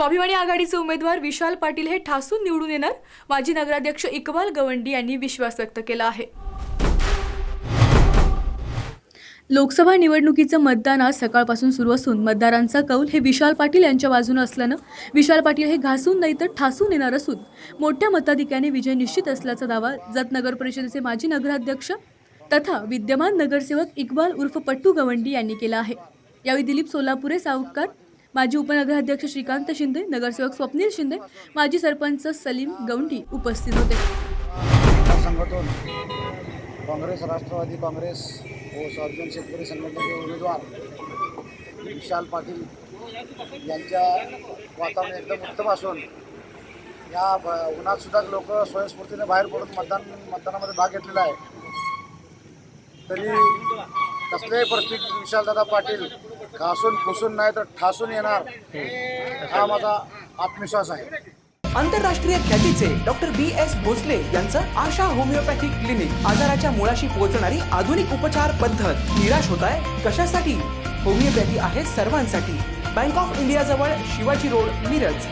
स्वाभिमानी आघाडीचे उमेदवार विशाल पाटील हे ठासून निवडून येणार. माजी नगराध्यक्ष इकबाल गवंडी यांनी विश्वास व्यक्त केला आहे. लोकसभा निवडणुकीचं मतदान आज सकाळपासून सुरू असून मतदारांचा कौल हे विशाल पाटील यांच्या बाजूनं असल्यानं विशाल पाटील हे घासून नाही तर ठासून येणार असून मोठ्या मताधिक्याने विजय निश्चित असल्याचा दावा जत नगर परिषदेचे माजी नगराध्यक्ष तथा विद्यमान नगरसेवक इक्बाल उर्फ पट्टू गवंडी यांनी केला आहे. यावेळी दिलीप सोलापुरे सावकार माजी उपनगराध्यक्ष श्रीकांत शिंदे नगरसेवक स्वप्नील शिंदे माजी सरपंच सलीम गवंडी उपस्थित होते. संघटन काँग्रेस राष्ट्रवादी काँग्रेस व स्वाभिमान शेतकरी संघटनेचे उमेदवार विशाल पाटील यांच्या वातावरण एकदम उत्तम असून या उन्हातसुद्धा उन्हात सुद्धा लोक स्वयंस्फूर्तीने बाहेर पडून मतदान मतदानामध्ये भाग घेतलेला आहे. तरी कसल्याही परिस्थितीत विशालदादा पाटील घासून फुसून नाही तर ठासून येणार. हा माझा आत्मविश्वास आहे. आंतरराष्ट्रीय ख्यातीचे डॉक्टर बी एस भोसले यांचं आशा होमिओपॅथिक क्लिनिक आजाराच्या मुळाशी पोहोचणारी आधुनिक उपचार पद्धत. निराश होत आहे कशासाठी? होमिओपॅथी आहे सर्वांसाठी. बँक ऑफ इंडिया जवळ शिवाजी रोड मिरज.